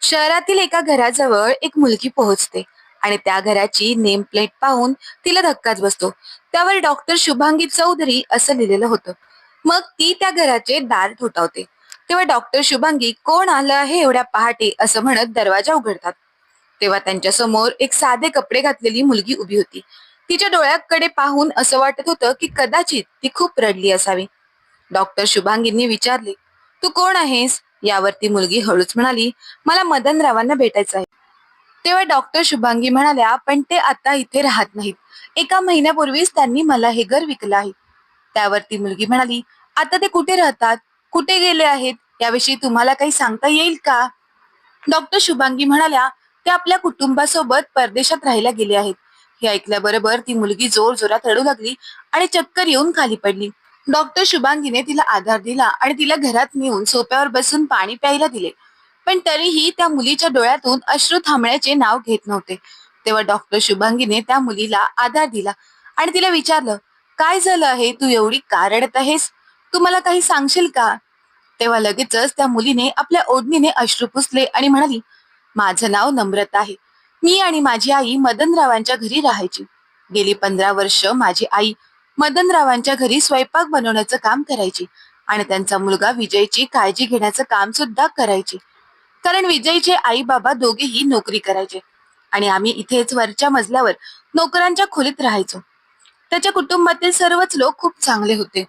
शहरातील एका घराजवळ एक मुलगी पोहोचते आणि त्या घराची नेम प्लेट पाहून तिला धक्काच बसतो. त्यावर डॉक्टर शुभांगी चौधरी असं लिहिलेलं होतं. मग ती त्या घराचे दार ठोठावते. तेव्हा डॉक्टर शुभांगी कोण आलं आहे एवढ्या पहाटे? असं म्हणत दरवाजा उघडतात. तेव्हा त्यांच्यासमोर एक साधे कपडे घातलेली मुलगी उभी होती. तिच्या डोळ्याकडे पाहून असं वाटत होतं की कदाचित ती खूप रडली असावी. डॉक्टर शुभांगींनी विचारले तू कोण आहेस? यावर ती मुलगी हळूच म्हणाली मला मदनरावांना भेटायचं आहे. तेव्हा डॉक्टर शुभांगी म्हणाल्या पण ते आता इथे राहत नाहीत. एका महिन्यापूर्वीच त्यांनी मला हे घर विकलं आहे. त्यावर ती मुलगी म्हणाली आता ते कुठे राहतात? कुठे गेले आहेत? याविषयी तुम्हाला काही सांगता येईल का? डॉक्टर शुभांगी म्हणाल्या ते आपल्या कुटुंबासोबत परदेशात राहायला गेले आहेत. हे ऐकल्याबरोबर ती मुलगी जोर जोरात रडू लागली आणि चक्कर येऊन खाली पडली. डॉक्टर शुभांगीने तिला आधार दिला आणि तिला घरात नेऊन सोप्यावर बसून पाणी प्यायला दिले. पण तरीही त्या मुलीच्या डोळ्यातून अश्रू थांबण्याचे नाव घेत नव्हते. तेव्हा डॉक्टर शुभांगीने त्या मुलीला आधार दिला आणि तिला विचारलं काय झालं आहे? तू एवढी का रडत आहेस? तू मला काही सांगशील का? तेव्हा लगेचच त्या मुलीने आपल्या ओढणीने अश्रू पुसले आणि म्हणाली माझं नाव नम्रता आहे. मी आणि माझी आई मदनरावांच्या घरी राहायची. गेली पंधरा वर्ष माझी आई मदनरावांच्या घरी स्वयंपाक बनवण्याचं काम करायची आणि त्यांचा मुलगा विजयची काळजी घेण्याचं काम सुद्धा करायची. कारण विजयचे आई बाबा दोघेही नोकरी करायचे आणि आम्ही इथेच वरच्या मजल्यावर नोकरांच्या खोलीत राहायचो. त्याच्या कुटुंबातील सर्वच लोक खूप चांगले होते.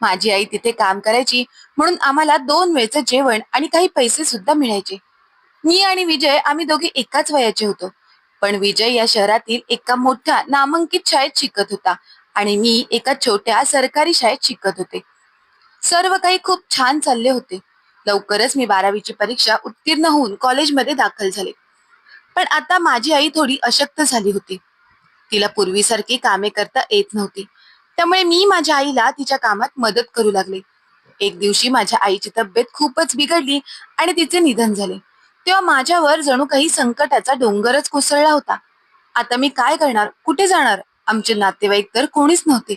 माझी आई तिथे काम करायची म्हणून आम्हाला दोन वेळचं जेवण आणि काही पैसे सुद्धा मिळायचे. मी आणि विजय आम्ही दोघे एकाच वयाचे होतो. पण विजय या शहरातील एका मोठ्या नामांकित शाळेत शिकत होता आणि मी एका छोट्या सरकारी शाळेत शिकत होते. सर्व काही खूप छान चालले होते. लवकरच मी बारावीची परीक्षा उत्तीर्ण होऊन कॉलेजमध्ये दाखल झाले. पण आता माझी आई थोडी अशक्त झाली होती. तिला पूर्वीसारखी कामे करता येत नव्हती. त्यामुळे मी माझ्या आईला तिच्या कामात मदत करू लागले. एक दिवशी माझ्या आईची तब्येत खूपच बिघडली आणि तिचे निधन झाले. तेव्हा माझ्यावर जणू काही संकटाचा डोंगरच कोसळला होता. आता मी काय करणार? कुठे जाणार? आमचे नातेवाईक तर कोणीच नव्हते.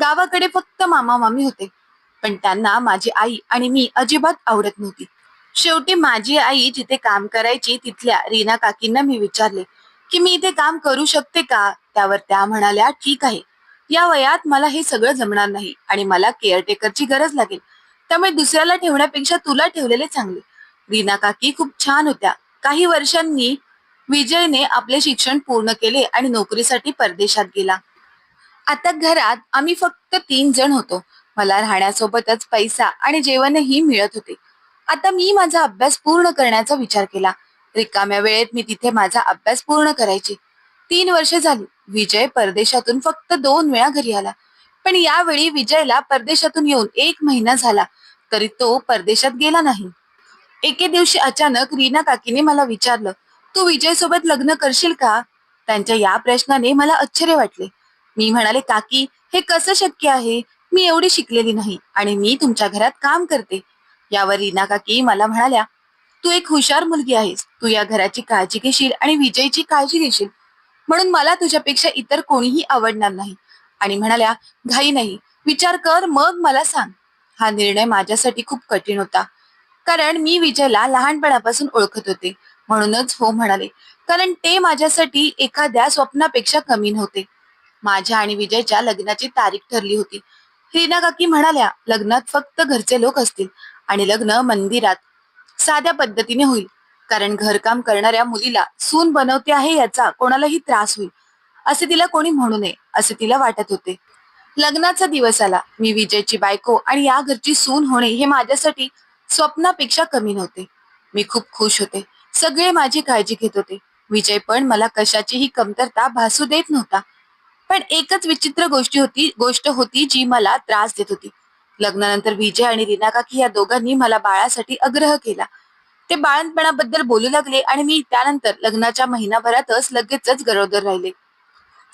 गावाकडे फक्त मामा मामी होते. पण त्यांना माझी आई आणि मी अजिबात आवडत नव्हती. शेवटी माझी आई जिथे काम करायची तिथल्या रीना काकींना मी विचारले की मी इथे काम करू शकते का? त्यावर त्या म्हणाल्या ठीक आहे. या वयात मला हे सगळं जमणार नाही आणि मला केअरटेकरची गरज लागेल. त्यामुळे दुसऱ्याला ठेवण्यापेक्षा तुला ठेवलेले चांगले. रीना काकी खूप छान होत्या. काही वर्षांनी विजयने आपले शिक्षण पूर्ण केले आणि नोकरीसाठी परदेशात गेला. आता घरात आम्ही फक्त तीन जण होतो. मला राहण्यासोबतच पैसा आणि जेवणही मिळत होते. आता मी माझा अभ्यास पूर्ण करण्याचा विचार केला. रिकाम्या वेळेत मी तिथे माझा अभ्यास पूर्ण करायची. तीन वर्ष झाली. विजय परदेशातून फक्त दोन वेळा घरी आला. पण यावेळी विजयला परदेशातून येऊन एक महिना झाला तरी तो परदेशात गेला नाही. एके दिवशी अचानक रीना काकीने मला विचारलं तू विजय सोबत लग्न करशील का? त्यांच्या या प्रश्नाने मला आश्चर्य वाटले. मी म्हणाले काकी हे कसं शक्य आहे? मी एवढी शिकलेली नाही आणि मी तुमच्या घरात काम करते. यावर रीना काकी मला म्हणाल्या तू एक हुशार मुलगी आहेस. तू या घराची काळजी घेशील आणि विजयची काळजी घेशील. म्हणून मला तुझ्यापेक्षा इतर कोणीही आवडणार नाही. आणि म्हणाल्या घाई नाही. विचार कर मग मला सांग. हा निर्णय माझ्यासाठी खूप कठीण होता. कारण मी विजयला लहानपणापासून ओळखत होते. म्हणूनच हो म्हणाले. कारण ते माझ्यासाठी एखाद्या स्वप्नापेक्षा कमी नव्हते. माझ्या आणि विजयच्या लग्नाची तारीख ठरली होती. रीना काकी म्हणाल्या लग्नात फक्त घरचे लोक असतील आणि लग्न मंदिरात साध्या पद्धतीने होईल. कारण घरकाम करणाऱ्या मुलीला सून बनवते आहे याचा कोणालाही त्रास होईल. असे तिला कोणी म्हणू नये असे तिला वाटत होते. लग्नाचा दिवस आला. मी विजयची बायको आणि या घरची सून होणे हे माझ्यासाठी स्वप्नापेक्षा कमी नव्हते. मी खूप खुश होते. सगळे माझी काळजी घेत होते. विजय पण मला कशाचीही कमतरता भासू देत नव्हता. पण एकच विचित्र गोष्टी होती गोष्ट होती जी मला त्रास देत होती. लग्नानंतर विजय आणि रीना काकी या दोघांनी मला बाळासाठी आग्रह केला. ते बाळणपणाबद्दल बोलू लागले आणि मी त्यानंतर लग्नाच्या महिनाभरातच लगेचच गरोदर राहिले.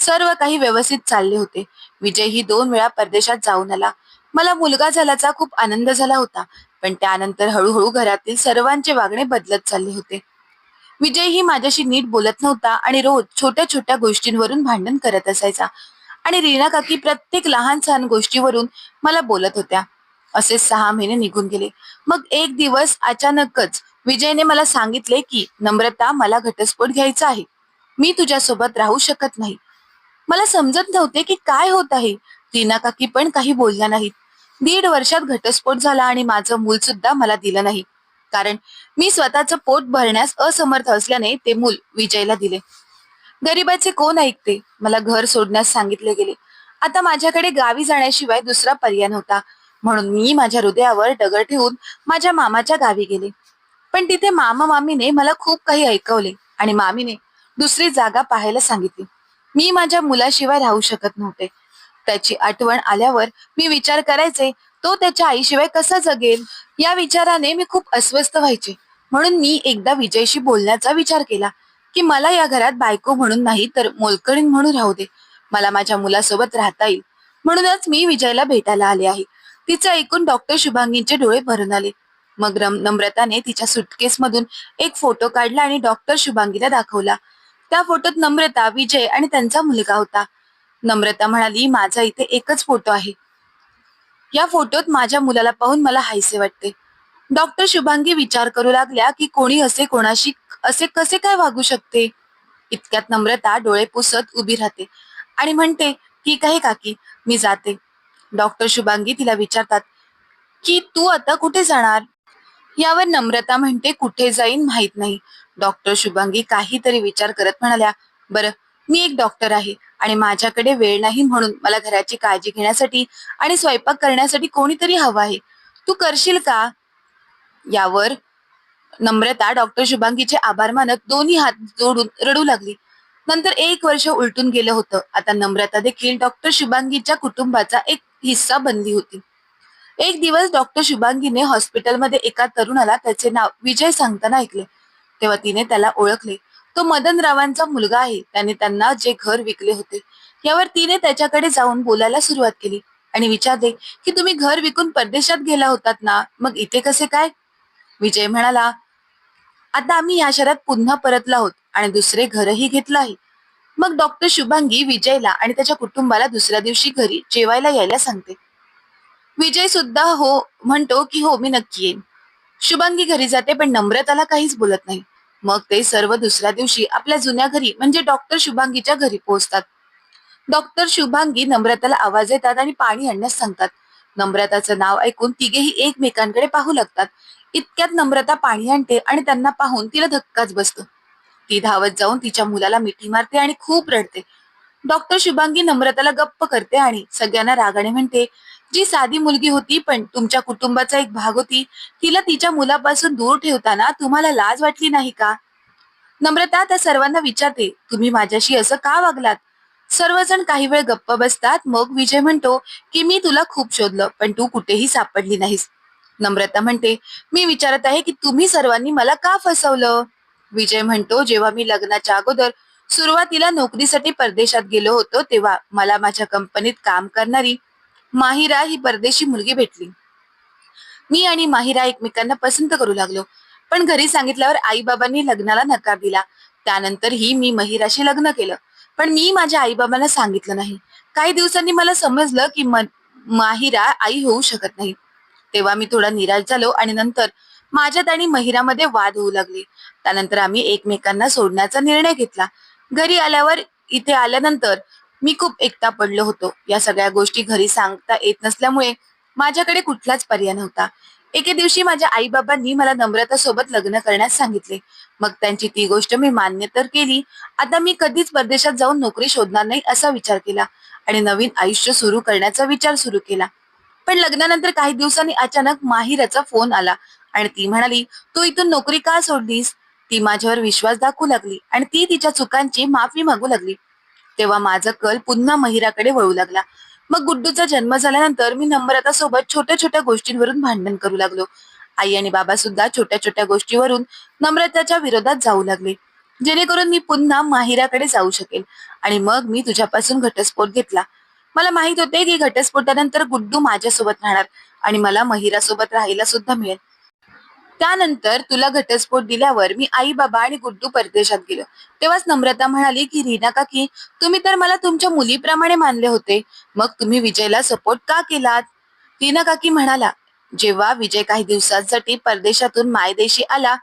सर्व काही व्यवस्थित चालले होते. विजय ही दोन वेळा परदेशात जाऊन आला. मला मुलगा झाल्याचा खूप आनंद झाला होता. पण त्यानंतर हळूहळू घरातील सर्वांचे वागणे बदलत चालले होते. विजय ही माझ्याशी नीट बोलत नव्हता आणि रोज छोट्या छोट्या गोष्टींवरून भांडण करत असायचा. आणि रीना काकी प्रत्येक लहान सहान गोष्टीवरून मला बोलत होत्या. असे सहा महिने निघून गेले. मग एक दिवस अचानकच विजयने मला सांगितले की नम्रता मला घटस्फोट घ्यायचा आहे. मी तुझ्यासोबत राहू शकत नाही. मला समजत नव्हते की काय होत आहे. रीना काकी पण काही बोलल्या नाहीत. दीड वर्षात घटस्फोट झाला आणि माझं मूल सुद्धा मला दिलं नाही. कारण मी स्वतःचं पोट भरण्यास असमर्थ असल्याने ते मूल विजयला दिले. गरीबाचे कोण ऐकते? मला घर सोडण्यास सांगितले गेले. आता माझ्याकडे गावी जाण्याशिवाय दुसरा पर्याय नव्हता. म्हणून मी माझ्या हृदयावर डगर ठेवून माझ्या मामाच्या गावी गेले. पण तिथे मामा मामीने मला खूप काही ऐकवले आणि मामीने दुसरी जागा पाहायला सांगितली. मी माझ्या मुलाशिवाय राहू शकत नव्हते. त्याची आठवण आल्यावर मी विचार करायचे तो त्याच्या आईशिवाय कसा जगेल? या विचाराने मी खूप अस्वस्थ व्हायचे. म्हणून मी एकदा विजयशी बोलण्याचा विचार केला की मला या घरात बायको म्हणून नाही तर मोलकरीण म्हणून राहू दे. मला माझ्या मुलासोबत राहता येईल. म्हणूनच मी विजयला भेटायला आले आहे. तिचं ऐकून डॉक्टर शुभांगींचे डोळे भरून आले. मग नम्रताने तिच्या सुटकेस मधून एक फोटो काढला आणि डॉक्टर शुभांगीला दाखवला. त्या फोटोत नम्रता विजय आणि त्यांचा मुलगा होता. नम्रता म्हणाली माझा इथे एकच फोटो आहे. या फोटोत माझ्या मुलाला पाहून मला हायसे वाटते. डॉक्टर शुभांगी विचार करू लागल्या की कोणी असे कोणाशी असे कसे काय वागू शकते? इतक्यात नम्रता डोळे पुसत उभी राहते. आणि म्हणते ठीक आहे काकी मी जाते. डॉक्टर शुभांगी तिला विचारतात की तू आता कुठे जाणार? यावर नम्रता म्हणते कुठे जाईन माहीत नाही. डॉक्टर शुभांगी काहीतरी विचार करत म्हणाल्या बरं मी एक डॉक्टर आहे आणि माझ्याकडे वेळ नाही म्हणून मला घराची काळजी घेण्यासाठी आणि स्वयंपाक करण्यासाठी कोणीतरी हवं आहे. तू करशील का? यावर नम्रता डॉक्टर शुभांगीचे आभार मानत दोन्ही हात जोडून रडू लागली. नंतर एक वर्ष उलटून गेलं होतं. आता नम्रता देखील डॉक्टर शुभांगीच्या कुटुंबाचा एक हिस्सा बनली होती. एक दिवस डॉक्टर शुभांगीने हॉस्पिटलमध्ये एका तरुणाला त्याचे नाव विजय सांगताना ऐकले. तेव्हा तिने त्याला ओळखले. तो मदन रावांचा मुलगा आहे. त्याने त्यांना जे घर विकले होते यावर तिने त्याच्याकडे जाऊन बोलायला सुरुवात केली आणि विचारले की तुम्ही घर विकून परदेशात गेला होतात ना मग इथे कसे काय? विजय म्हणाला आता आम्ही या शहरात पुन्हा परतला आहोत आणि दुसरे घरही घेतलं आहे. मग डॉक्टर शुभांगी विजयला आणि त्याच्या कुटुंबाला दुसऱ्या दिवशी घरी जेवायला यायला सांगते. विजय सुद्धा हो म्हणतो की हो मी नक्की येईन. शुभांगी घरी जाते पण नम्रताला काहीच बोलत नाही. मग ते सर्व दुसऱ्या दिवशी आपल्या जुन्या घरी म्हणजे डॉक्टर शुभांगीच्या घरी पोहोचतात. डॉक्टर शुभांगी नम्रताला आवाज येतात आणि पाणी आणण्यास सांगतात. नम्रताचं नाव ऐकून तिघेही एकमेकांकडे पाहू लागतात. इतक्यात नम्रता पाणी आणते आणि त्यांना पाहून तिला धक्काच बसतो. ती धावत जाऊन तिच्या मुलाला मिठी मारते आणि खूप रडते. डॉक्टर शुभांगी नम्रताला गप्प करते आणि सगळ्यांना रागाने म्हणते जी साधी मुलगी होती पण तुमच्या कुटुंबाचा एक भाग होती तिला तिच्या मुलापासून दूर ठेवताना तुम्हाला लाज वाटली नाही का? नम्रता त्या सर्वांना विचारते तुम्ही माझ्याशी असं का वागलात? सर्वजण काही वेळ गप्प बसतात मग विजय म्हणतो की मी तुला खूप शोधलं पण तू कुठेही सापडली नाहीस. नम्रता म्हणते मी विचारत आहे की तुम्ही सर्वांनी मला का फसवलं? विजय म्हणतो जेव्हा मी लग्नाच्या अगोदर सुरुवातीला नोकरीसाठी परदेशात गेलो होतो तेव्हा मला माझ्या कंपनीत काम करणारी माहिरा ही परदेशी मुलगी भेटली. मी आणि माहिरा एकमेकांना पसंत करू लागलो. पण घरी सांगितल्यावर आई बाबांनी लग्नाला नकार दिला. त्यानंतरही मी महिराशी लग्न केलं. पण मी माझ्या आई बाबांना सांगितलं नाही. काही दिवसांनी मला समजलं की माहिरा आई होऊ शकत नाही. तेव्हा मी थोडा निराश झालो आणि नंतर माझ्यात आणि महिरामध्ये वाद होऊ लागले. त्यानंतर आम्ही एकमेकांना सोडण्याचा निर्णय घेतला. घरी आल्यावर इथे आल्यानंतर मी खूप एकटा पडलो होतो. या सगळ्या गोष्टी घरी सांगता येत नसल्यामुळे माझ्याकडे कुठलाच पर्याय नव्हता. एके दिवशी माझ्या आई बाबांनी मला नम्रता सोबत लग्न करण्यास सांगितले. मग त्यांची ती गोष्ट मी मान्य तर केली. आता मी कधीच परदेशात जाऊन नोकरी शोधणार नाही असा विचार केला आणि नवीन आयुष्य सुरू करण्याचा विचार सुरू केला. पण लग्नानंतर काही दिवसांनी अचानक माहिराचा फोन आला आणि ती म्हणाली तू इथून नोकरी का सोडलीस? ती माझ्यावर विश्वास दाखवू लागली आणि ती तिच्या चुकांची माफी मागू लागली. तेव्हा माझा कल पुन्हा महिराकडे वळू लागला. मग गुड्डूचा जन्म झाल्यानंतर मी नम्रता सोबत छोट्या छोट्या गोष्टींवरून भांडण करू लागलो. आई आणि बाबा सुद्धा छोट्या छोट्या गोष्टीवरून नम्रताच्या विरोधात जाऊ लागले. जेणेकरून मी पुन्हा माहिराकडे जाऊ शकेल आणि मग मी तुझ्यापासून घटस्फोट घेतला. मला माहीत होते की घटस्फोटानंतर गुड्डू माझ्यासोबत राहणार आणि मला महिरासोबत राहायला सुद्धा मिळेल. त्यानंतर तुला घटस्फोट दिल्यावर मी आई बाबा आणि गुड्डू परदेशात गेलो. तेव्हाच नम्रता म्हणाली की रीना काकी तुम्ही तर मला तुमच्या मुलीप्रमाणे मानले होते. मग तुम्ही विजयला सपोर्ट का केलात? रीना काकी म्हणाला जेव्हा विजय काही दिवसांसाठी परदेशातून मायदेशी आला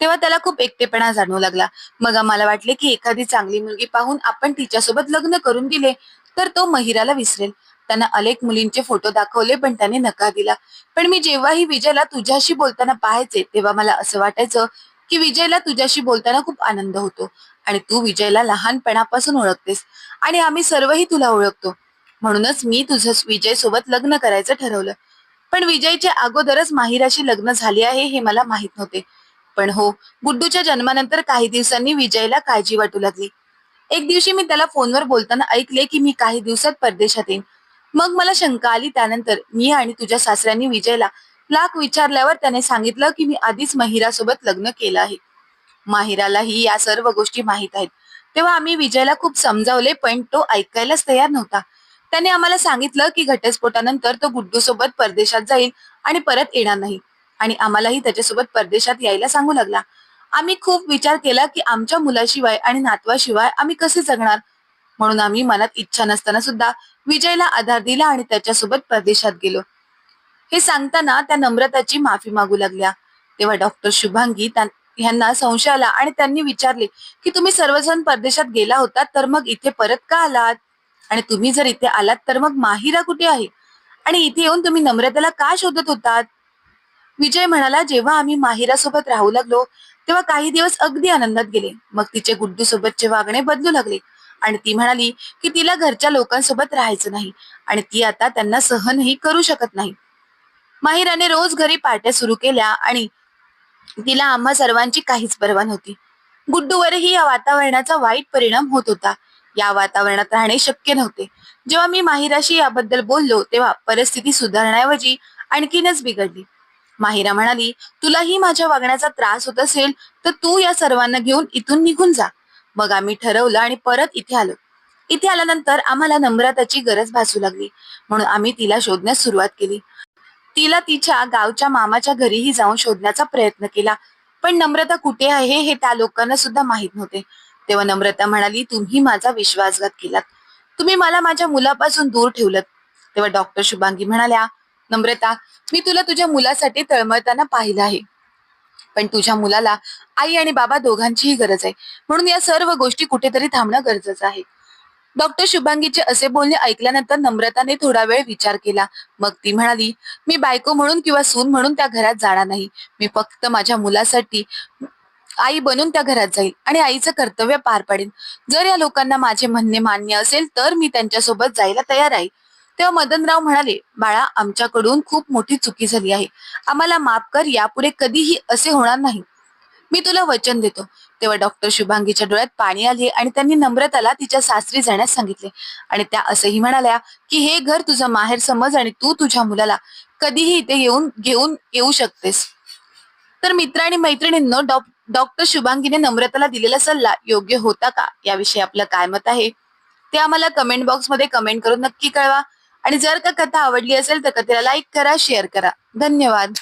तेव्हा त्याला खूप एकटेपणा जाणवू लागला. मग आम्हाला वाटले की एखादी चांगली मुलगी पाहून आपण तिच्यासोबत लग्न करून दिले तर तो महिराला विसरेल. त्यांना अनेक मुलींचे फोटो दाखवले पण त्याने नकार दिला. पण मी जेव्हाही विजयला तुझ्याशी बोलताना पाहायचे तेव्हा मला असं वाटायचं की विजयला तुझ्याशी बोलताना खूप आनंद होतो आणि तू विजयला लहानपणापासून ओळखतेस आणि आम्ही सर्वही तुला ओळखतो. म्हणूनच मी तुझं विजय सोबत लग्न करायचं ठरवलं. पण विजयच्या अगोदरच माहिराशी लग्न झाले आहे हे मला माहीत नव्हते. पण हो गुड्डूच्या जन्मानंतर काही दिवसांनी विजयला काळजी वाटू लागली. एक दिवशी मी त्याला फोनवर बोलताना ऐकले की मी काही दिवसात परदेशात येईन. मग मला शंका आली त्यानंतर मी आणि तुझ्या सासऱ्यांनी विजयला लाख विचारल्यावर त्याने सांगितलं की मी आधीच महिरासोबत लग्न केलं आहे. माहिरालाही या सर्व गोष्टी माहीत आहेत. तेव्हा आम्ही विजयला खूप समजावले पण तो ऐकायलाच तयार नव्हता. त्याने आम्हाला सांगितलं की घटस्फोटानंतर तो गुड्डू सोबत परदेशात जाईल आणि परत येणार नाही. आणि आम्हालाही त्याच्यासोबत परदेशात यायला सांगू लागला. आम्ही खूप विचार केला की आमच्या मुलाशिवाय आणि नातवाशिवाय आम्ही कसे जगणार? म्हणून आम्ही मनात इच्छा नसताना सुद्धा विजयला आधार दिला आणि त्याच्यासोबत परदेशात गेलो. हे सांगताना त्या नम्रताची माफी मागू लागल्या. तेव्हा डॉक्टर शुभांगी यांना संशय आला आणि त्यांनी विचारले की तुम्ही सर्वजण परदेशात गेला होता तर मग इथे परत का आलात? आणि तुम्ही जर इथे आलात तर मग माहिरा कुठे आहे? आणि इथे येऊन तुम्ही नम्रतेला का शोधत होतात? विजय म्हणाला जेव्हा आम्ही माहिरा सोबत राहू लागलो तेव्हा काही दिवस अगदी आनंदात गेले. मग तिचे गुड्डू सोबतचे वागणे बदलू लागले. आणि ती म्हणाली की तिला घरच्या लोकांसोबत राहायचं नाही आणि ती आता त्यांना सहनही करू शकत नाही. माहिराने रोज घरी पार्ट्या सुरू केल्या आणि तिला आम्हा सर्वांची काहीच पर्वा नव्हती. गुड्डूवरही या वातावरणाचा वाईट परिणाम होत होता. या वातावरणात राहणे शक्य नव्हते. जेव्हा मी माहिराशी याबद्दल बोललो तेव्हा परिस्थिती सुधारण्याऐवजी आणखीनच बिघडली. माहिरा म्हणाली तुलाही माझ्या वागण्याचा त्रास होत असेल तर तू या सर्वांना घेऊन इथून निघून जा. मग आम्ही ठरवलं आणि परत इथे आलो. इथे आल्यानंतर आम्हाला नम्रताची गरज भासू लागली. म्हणून आम्ही तिला शोधण्यास सुरुवात केली. तिला तिच्या गावच्या मामाच्या घरीही जाऊन शोधण्याचा प्रयत्न केला. पण नम्रता कुठे आहे हे त्या लोकांना सुद्धा माहीत नव्हते. तेव्हा नम्रता म्हणाली तुम्ही माझा विश्वासघात केलात. तुम्ही मला माझ्या मुलापासून दूर ठेवलं तेव्हा डॉक्टर शुभांगी म्हणाल्या नम्रता मी तुला तुझ्या मुलासाठी तळमळताना पाहिलं आहे. पण तुझ्या मुलाला आई आणि बाबा दोघांचीही गरज आहे. म्हणून या सर्व गोष्टी कुठेतरी थांबणं गरजेचं आहे. डॉक्टर शुभांगीचे असे बोलणे ऐकल्यानंतर नम्रताने थोडा वेळ विचार केला. मग ती म्हणाली मी बायको म्हणून किंवा सून म्हणून त्या घरात जाणार नाही. मी फक्त माझ्या मुलासाठी आई बनून त्या घरात जाईल आणि आईचं कर्तव्य पार पाडेन. जर या लोकांना माझे म्हणणे मान्य असेल तर मी त्यांच्यासोबत जायला तयार आहे. तेव्हा मदनराव म्हणाले बाळा आमच्याकडून खूप मोठी चुकी झाली आहे. आम्हाला माफ कर यापुढे कधीही असे होणार नाही. मी तुला वचन देतो. तेव्हा डॉक्टर शुभांगीच्या डोळ्यात पाणी आले आणि त्यांनी नम्रताला तिच्या सासरी जाण्यास सांगितले. आणि त्या असंही म्हणाल्या की हे घर तुझं माहेर समज आणि तू तुझ्या मुलाला कधीही इथे येऊन घेऊन येऊ शकतेस. तर मित्र आणि मैत्रिणींनो डॉ डॉक्टर शुभांगीने नम्रताला दिलेला सल्ला योग्य होता का? याविषयी आपलं काय मत आहे? ते आम्हाला कमेंट बॉक्समध्ये कमेंट करून नक्की कळवा. आणि जर का कथा आवडली असेल तर कथेला लाईक करा शेअर करा. धन्यवाद.